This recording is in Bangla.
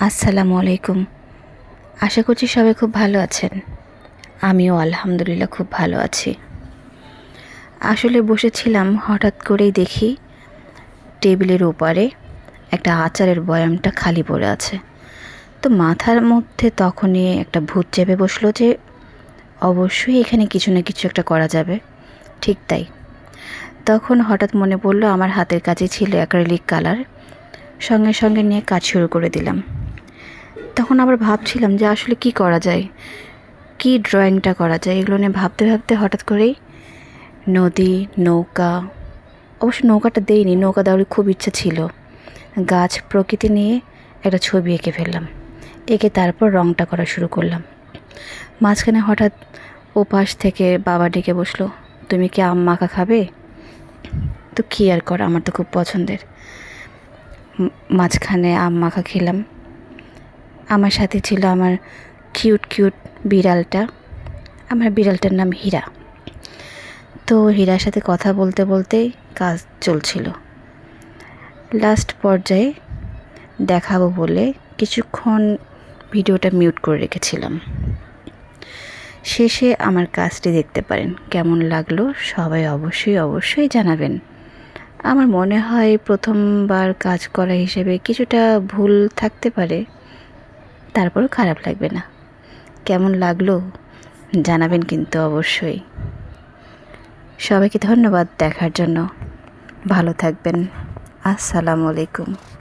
আসসালামু আলাইকুম। আশা করছি সবাই খুব ভালো আছেন। আমিও আলহামদুলিল্লাহ খুব ভালো আছি। আসলে বসেছিলাম হঠাৎ করেই দেখি টেবিলের ওপারে একটা আচারের বয়ামটা খালি পড়ে আছে। তো মাথার মধ্যে তখনই একটা ভূত চেপে বসল যে, অবশ্যই এখানে কিছু না কিছু একটা করা যাবে। ঠিক তাই। তখন হঠাৎ মনে পড়ল আমার হাতের কাছে ছিল অ্যাক্রেলিক কালার। সঙ্গে সঙ্গে নিয়ে কাজ শুরু করে দিলাম। তখন আবার ভাবছিলাম যে আসলে কি করা যায়, কি ড্রয়িংটা করা যায়, এগুলো নিয়ে ভাবতে ভাবতে হঠাৎ করেই নদী, নৌকা, অবশ্য নৌকাটা দেইনি, নৌকা দেওয়ার খুব ইচ্ছা ছিল। গাছ প্রকৃতি নিয়ে একটা ছবি এঁকে ফেললাম, এঁকে তারপর রংটা করা শুরু করলাম। মাঝখানে হঠাৎ ও পাশ থেকে বাবা ডেকে বসল, তুমি কি আম মাখা খাবে? তো কী আর কর, আমার তো খুব পছন্দের। মাঝখানে আম মাখা খেলাম। আমার সাথে ছিল আমার কিউট কিউট বিড়ালটা। আমার বিড়ালটার নাম হীরা। তো হীরার সাথে কথা বলতে বলতেই কাজ চলছিল। লাস্ট পর্যায়ে দেখাবো বলে কিছুক্ষণ ভিডিওটা মিউট করে রেখেছিলাম। শেষে আমার কাজটি দেখতে পারেন, কেমন লাগল সবাই অবশ্যই অবশ্যই জানাবেন। আমার মনে হয় প্রথমবার কাজ করা হিসেবে কিছুটা ভুল থাকতে পারে। তারপরও খারাপ লাগবে না। কেমন লাগল জানাবেন কিন্তু অবশ্যই। সবাইকে ধন্যবাদ দেখার জন্য। ভালো থাকবেন। আসসালামু আলাইকুম।